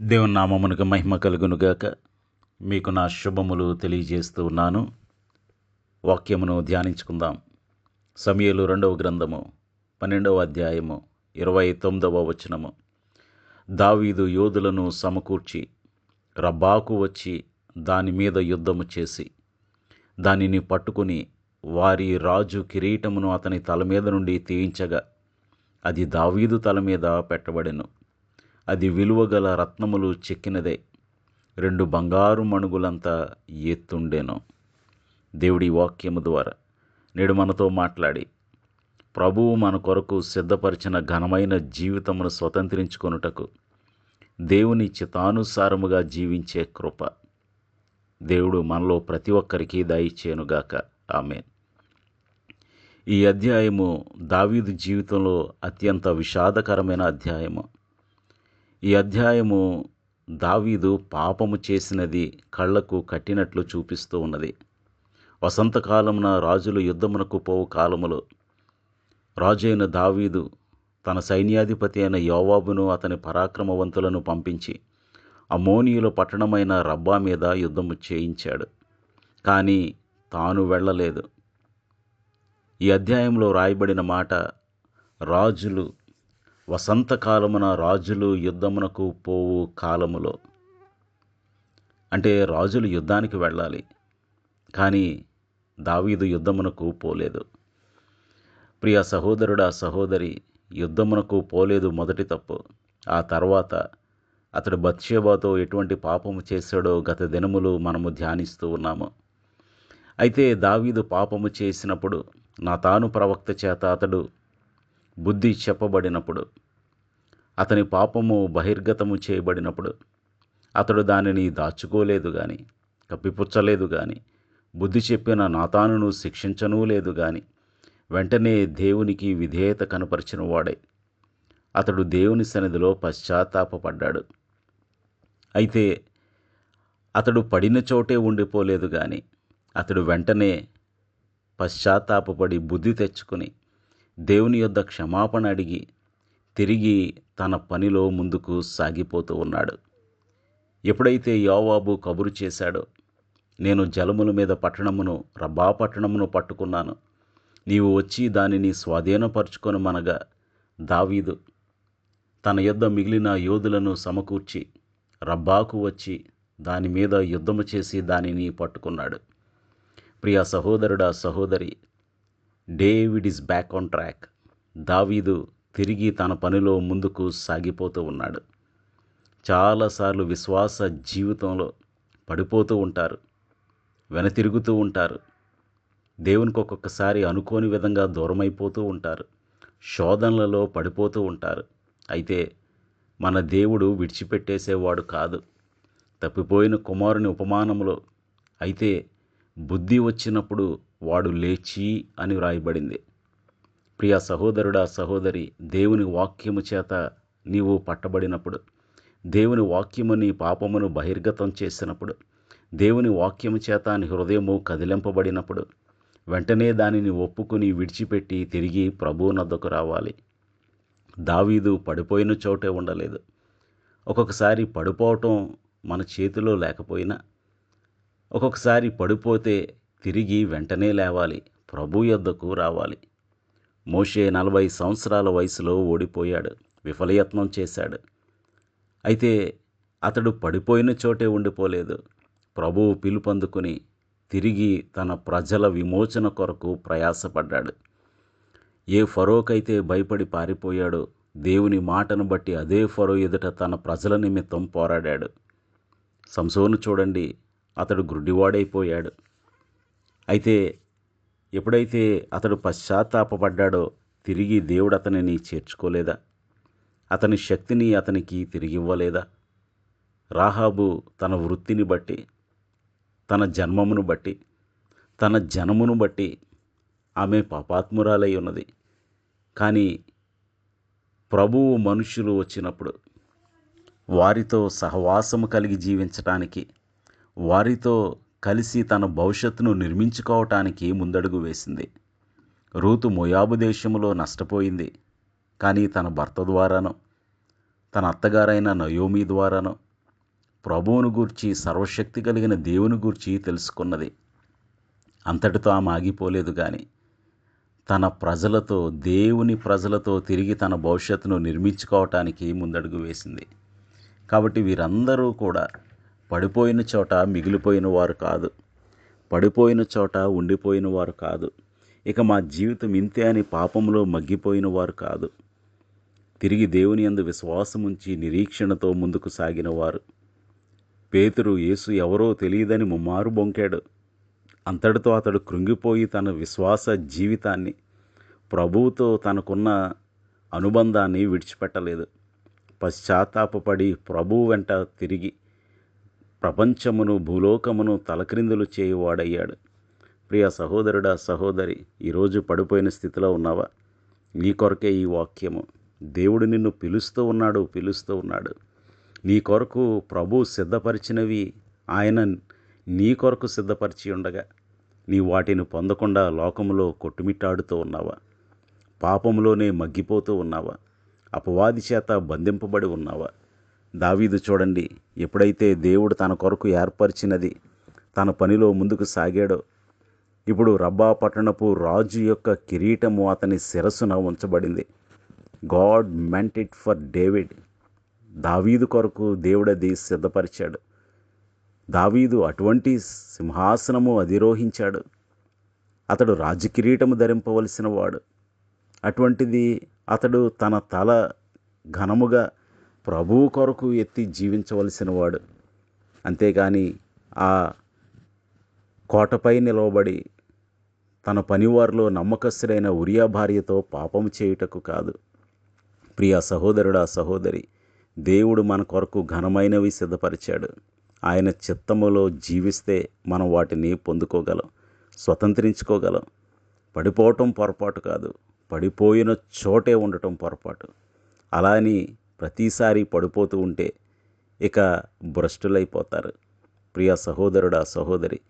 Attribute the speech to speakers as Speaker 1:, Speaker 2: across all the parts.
Speaker 1: దేవుని నామమునకు మహిమ కలుగునుగాక. మీకు నా శుభములు తెలియజేస్తూ ఉన్నాను. వాక్యమును ధ్యానించుకుందాం. సమయలు రెండవ గ్రంథము పన్నెండవ అధ్యాయము ఇరవై తొమ్మిదవ వచనము. దావీదు యోధులను సమకూర్చి రబ్బాకు వచ్చి దాని మీద యుద్ధము చేసి దానిని పట్టుకుని వారి రాజు కిరీటమును అతని తల మీద నుండి తీయించగా అది దావీదు తల మీద పెట్టబడెను. అది విలువగల రత్నములు చెక్కినదే. రెండు బంగారు మణుగులంత ఎత్తుండేనో దేవుడి వాక్యము ద్వారా నేడు మనతో మాట్లాడి ప్రభువు మన కొరకు సిద్ధపరిచిన ఘనమైన జీవితమును స్వతంత్రించుకొనుటకు దేవుని చితానుసారముగా జీవించే కృప. దేవుడు మనలో ప్రతి ఒక్కరికి దయచేనుగాక ఆమె ఈ అధ్యాయము దావీదు జీవితంలో అత్యంత విషాదకరమైన అధ్యాయము. ఈ అధ్యాయము దావీదు పాపము చేసినది కళ్ళకు కట్టినట్లు చూపిస్తూ ఉన్నది. వసంతకాలమున రాజులు యుద్ధమునకు పోవు కాలములో. రాజైన దావీదు తన సైన్యాధిపతి అయిన యోవాబును అతని పరాక్రమవంతులను పంపించి అమోనియుల పట్టణమైన రబ్బా మీద యుద్ధము చేయించాడు. కానీ తాను వెళ్ళలేదు. ఈ అధ్యాయంలో రాయబడిన మాట రాజులు వసంతకాలమున రాజులు యుద్ధమునకు పోవు కాలములో. అంటే రాజులు యుద్ధానికి వెళ్ళాలి. కానీ దావీదు యుద్ధమునకు పోలేదు. ప్రియ సహోదరుడా సహోదరి యుద్ధమునకు పోలేదు మొదటి తప్పు. ఆ తర్వాత అతడు బత్షేబాతో ఎటువంటి పాపము చేశాడో గత దినములు మనము ధ్యానిస్తూ ఉన్నాము. అయితే దావీదు పాపము చేసినప్పుడు నా తాను ప్రవక్త చేత అతడు బుద్ధి చెప్పబడినప్పుడు అతని పాపము బహిర్గతము చేయబడినప్పుడు అతడు దానిని దాచుకోలేదు కానీ కప్పిపుచ్చలేదు కానీ బుద్ధి చెప్పిన నాతానును శిక్షించనూ లేదు కానీ వెంటనే దేవునికి విధేయత కనపరిచిన వాడే అతడు దేవుని సన్నిధిలో పశ్చాత్తాపపడ్డాడు. అయితే అతడు పడిన చోటే ఉండిపోలేదు కానీ అతడు వెంటనే పశ్చాత్తాపపడి బుద్ధి తెచ్చుకుని దేవుని యొద్ద క్షమాపణ అడిగి తిరిగి తన పనిలో ముందుకు సాగిపోతూ ఉన్నాడు. ఎప్పుడైతే యోవాబు కబురు చేశాడో నేను జలముల మీద పట్టణమును రబ్బా పట్టణమును పట్టుకున్నాను. నీవు వచ్చి దానిని స్వాధీనపరుచుకొని మనగా దావీదు తన యొద్ద మిగిలిన యోధులను సమకూర్చి రబ్బాకు వచ్చి దాని మీద యుద్ధము చేసి దానిని పట్టుకున్నాడు. ప్రియ సహోదరుడా సహోదరి David is back on track. దావీదు తిరిగి తన పనిలో ముందుకు సాగిపోతూ ఉన్నాడు. చాలాసార్లు విశ్వాస జీవితంలో పడిపోతూ ఉంటారు వెనతిరుగుతూ ఉంటారు. దేవునికి ఒక్కొక్కసారి అనుకోని విధంగా దూరమైపోతూ ఉంటారు శోధనలలో పడిపోతూ ఉంటారు. అయితే మన దేవుడు విడిచిపెట్టేసేవాడు కాదు. తప్పిపోయిన కుమారుని ఉపమానంలో అయితే బుద్ధి వచ్చినప్పుడు వాడు లేచి అని వ్రాయబడింది. ప్రియ సహోదరుడా సహోదరి దేవుని వాక్యము చేత నీవు పట్టబడినప్పుడు దేవుని వాక్యము నీ పాపమును బహిర్గతం చేసినప్పుడు దేవుని వాక్యము చేత నీ హృదయము కదిలింపబడినప్పుడు వెంటనే దానిని ఒప్పుకుని విడిచిపెట్టి తిరిగి ప్రభువునద్దకు రావాలి. దావీదు పడిపోయిన చోటే ఉండలేదు. ఒక్కొక్కసారి పడిపోవటం మన చేతిలో లేకపోయినా ఒక్కొక్కసారి పడిపోతే తిరిగి వెంటనే లేవాలి ప్రభు యొద్దకు రావాలి. మోషే నలభై సంవత్సరాల వయసులో ఓడిపోయాడు విఫలయత్నం చేశాడు. అయితే అతడు పడిపోయిన చోటే ఉండిపోలేదు. ప్రభువు పిలుపందుకుని తిరిగి తన ప్రజల విమోచన కొరకు ప్రయాసపడ్డాడు. ఏ ఫరోకైతే భయపడి పారిపోయాడో దేవుని మాటను బట్టి అదే ఫరో ఎదుట తన ప్రజల నిమిత్తం పోరాడాడు. సంసోను చూడండి అతడు గుడ్డివాడైపోయాడు అయితే ఎప్పుడైతే అతడు పశ్చాత్తాపపడ్డాడో తిరిగి దేవుడు అతనిని చేర్చుకోలేదా? అతని శక్తిని అతనికి తిరిగి ఇవ్వలేదా రాహాబు తన వృత్తిని బట్టి తన జన్మమును బట్టి తన జనమును బట్టి ఆమె పాపాత్మురాలై ఉన్నది. కానీ ప్రభువు మనుషులు వచ్చినప్పుడు వారితో సహవాసము కలిగి జీవించటానికి వారితో కలిసి తన భవిష్యత్తును నిర్మించుకోవటానికి ముందడుగు వేసింది. రూతు మొయాబు దేశంలో నష్టపోయింది. కానీ తన భర్త ద్వారానో తన అత్తగారైన నయోమి ద్వారానో ప్రభువును గూర్చి సర్వశక్తి కలిగిన దేవుని గూర్చి తెలుసుకున్నది. అంతటితో ఆమె ఆగిపోలేదు కానీ తన ప్రజలతో దేవుని ప్రజలతో తిరిగి తన భవిష్యత్తును నిర్మించుకోవటానికి ముందడుగు వేసింది. కాబట్టి వీరందరూ కూడా పడిపోయిన చోట మిగిలిపోయిన వారు కాదు. పడిపోయిన చోట ఉండిపోయిన వారు కాదు. ఇక మా జీవితం ఇంతే అని పాపంలో మగ్గిపోయిన వారు కాదు. తిరిగి దేవుని యందు విశ్వాసముంచి నిరీక్షణతో ముందుకు సాగిన వారు. పేతురు యేసు ఎవరో తెలియదని ముమ్మారు బొంకాడు. అంతటితో అతడు కృంగిపోయి తన విశ్వాస జీవితాన్ని ప్రభువుతో తనకున్న అనుబంధాన్ని విడిచిపెట్టలేదు. పశ్చాత్తాపపడి ప్రభువు వెంట తిరిగి ప్రపంచమును భూలోకమును తలక్రిందులు చేయువాడయ్యాడు. ప్రియ సహోదరుడా సహోదరి ఈరోజు పడిపోయిన స్థితిలో ఉన్నావా? నీ కొరకే ఈ వాక్యము. దేవుడు నిన్ను పిలుస్తూ ఉన్నాడు పిలుస్తూ ఉన్నాడు. నీ కొరకు ప్రభు సిద్ధపరిచినవి ఆయన నీ కొరకు సిద్ధపరిచి ఉండగా నీ వాటిని పొందకుండా లోకములో కొట్టుమిట్టాడుతూ ఉన్నావా? పాపములోనే మగ్గిపోతూ ఉన్నావా? అపవాది చేత బంధింపబడి ఉన్నావా? దావీదు చూడండి ఎప్పుడైతే దేవుడు తన కొరకు ఏర్పరిచినది తన పనిలో ముందుకు సాగాడో ఇప్పుడు రబ్బా పట్టణపు రాజు యొక్క కిరీటము అతని శిరస్సున ఉంచబడింది. God meant it for David. దావీదు కొరకు దేవుడది సిద్ధపరిచాడు. దావీదు అటువంటి సింహాసనము అధిరోహించాడు. అతడు రాజకిరీటము ధరింపవలసిన వాడు. అటువంటిది అతడు తన తల ఘనముగా ప్రభువు కొరకు ఎత్తి జీవించవలసిన వాడు అంతేగాని ఆ కోటపై నిలవబడి తన పనివారిలో నమ్మకస్తుడైన ఉరియా భార్యతో పాపము చేయుటకు కాదు. ప్రియ సహోదరుడా సహోదరి దేవుడు మన కొరకు ఘనమైనవి సిద్ధపరిచాడు. ఆయన చిత్తములో జీవిస్తే మనం వాటిని పొందుకోగలం స్వతంత్రించుకోగలం. పడిపోవటం పొరపాటు కాదు పడిపోయిన చోటే ఉండటం పొరపాటు. అలా అని ప్రతిసారి పడిపోతూ ఉంటే ఇక భ్రష్టులైపోతారు. ప్రియ సహోదరుడా సహోదరి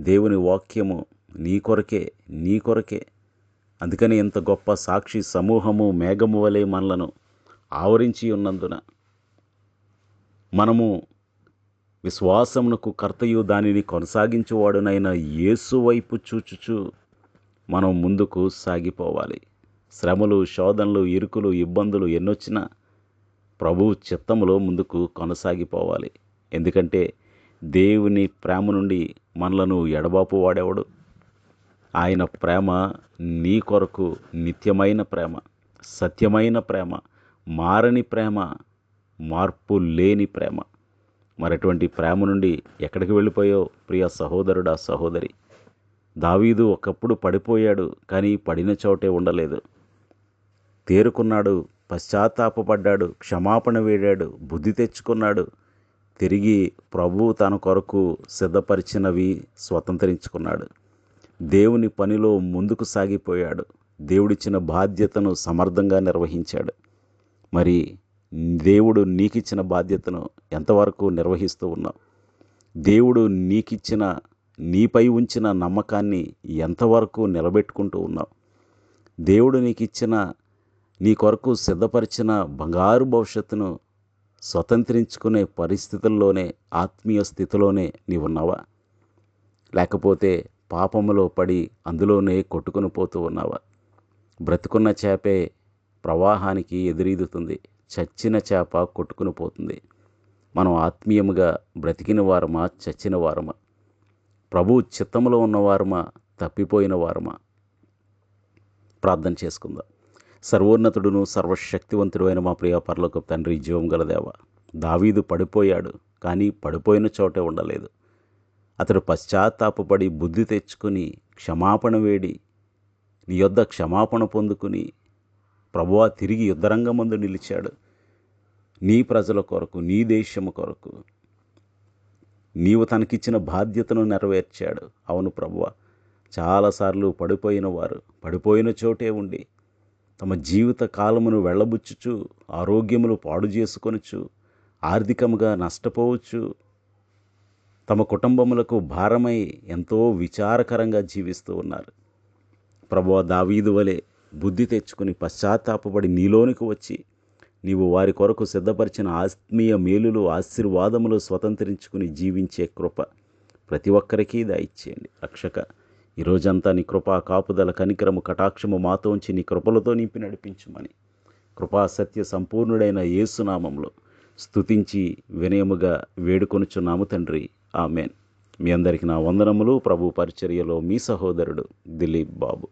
Speaker 1: దేవుని వాక్యము నీ కొరకే నీ కొరకే. అందుకని ఇంత గొప్ప సాక్షి సమూహము మేఘము వలె మనలను ఆవరించి ఉన్నందున మనము విశ్వాసమునకు కర్తయు దానిని కొనసాగించేవాడునైన యేసు వైపు చూచుచు మనం ముందుకు సాగిపోవాలి. శ్రమలు శోధనలు ఇరుకులు ఇబ్బందులు ఎన్నొచ్చినా ప్రభువు చిత్తములో ముందుకు కొనసాగిపోవాలి. ఎందుకంటే దేవుని ప్రేమ నుండి మనలను ఎడబాపు వాడేవాడు. ఆయన ప్రేమ నీ కొరకు నిత్యమైన ప్రేమ సత్యమైన ప్రేమ మారని ప్రేమ మార్పు లేని ప్రేమ. మరటువంటి ప్రేమ నుండి ఎక్కడికి వెళ్ళిపోయో ప్రియ సహోదరుడా సహోదరి. దావీదు ఒకప్పుడు పడిపోయాడు కానీ పడిన చోటే ఉండలేదు. తేరుకున్నాడు పశ్చాత్తాపపడ్డాడు క్షమాపణ వేడాడు బుద్ధి తెచ్చుకున్నాడు. తిరిగి ప్రభువు తన కొరకు సిద్ధపరిచినవి స్వతంత్రించుకున్నాడు. దేవుని పనిలో ముందుకు సాగిపోయాడు. దేవుడిచ్చిన బాధ్యతను సమర్థంగా నిర్వహించాడు. మరి దేవుడు నీకిచ్చిన బాధ్యతను ఎంతవరకు నిర్వహిస్తూ ఉన్నావు? దేవుడు నీకిచ్చిన నీపై ఉంచిన నమ్మకాన్ని ఎంతవరకు నిలబెట్టుకుంటూ ఉన్నావు? దేవుడు నీకిచ్చిన నీ కొరకు సిద్ధపరిచిన బంగారు భవిష్యత్తును స్వతంత్రించుకునే పరిస్థితుల్లోనే ఆత్మీయ స్థితిలోనే నీవున్నావా? లేకపోతే పాపములో పడి అందులోనే కొట్టుకుని పోతూ ఉన్నావా? బ్రతుకున్న చేపే ప్రవాహానికి ఎదురీదుతుంది చచ్చిన చేప కొట్టుకుని పోతుంది. మనం ఆత్మీయముగా బ్రతికిన వారమా చచ్చిన వారమా? ప్రభు చిత్తములో ఉన్నవారమా తప్పిపోయిన వారమా? ప్రార్థన చేసుకుందాం. సర్వోన్నతుడును సర్వశక్తివంతుడు అయిన మా ప్రియ పరలోక తండ్రి జీవం గలదేవ దావీదు పడిపోయాడు కానీ పడిపోయిన చోటే ఉండలేదు. అతడు పశ్చాత్తాపపడి బుద్ధి తెచ్చుకుని క్షమాపణ వేడి నీ యొద్ద క్షమాపణ పొందుకుని ప్రభువా తిరిగి యుద్ధరంగమందు నిలిచాడు. నీ ప్రజల కొరకు నీ దేశము కొరకు. నీవు తనకిచ్చిన బాధ్యతను నెరవేర్చాడు. అవును ప్రభువ చాలాసార్లు పడిపోయిన వారు పడిపోయిన చోటే ఉండి తమ జీవిత కాలమును వెళ్ళబుచ్చుచు ఆరోగ్యములు పాడు చేసుకొనుచు ఆర్థికముగా నష్టపోవచ్చు. తమ కుటుంబములకు భారమై ఎంతో విచారకరంగా జీవిస్తూ ఉన్నారు. ప్రభు దావీదు వలె బుద్ధి తెచ్చుకుని పశ్చాత్తాపడి నీలోనికి వచ్చి నీవు వారి కొరకు సిద్ధపరిచిన ఆత్మీయ మేలులు ఆశీర్వాదములు స్వతంత్రించుకుని జీవించే కృప ప్రతి ఒక్కరికి దయచేయండి. రక్షక ఈ రోజంతా నీ కృపా కాపుదల కనికరము కటాక్షము మాతో ఉంచి నీ కృపలతో నింపి నడిపించుమని. కృపా సత్య సంపూర్ణుడైన యేసునామంలో స్తుతించి వినయముగా వేడుకొనుచున్నాము తండ్రి. ఆమెన్. మీ అందరికీ నా వందనములు. ప్రభు పరిచర్యలో మీ సహోదరుడు దిలీప్ బాబు.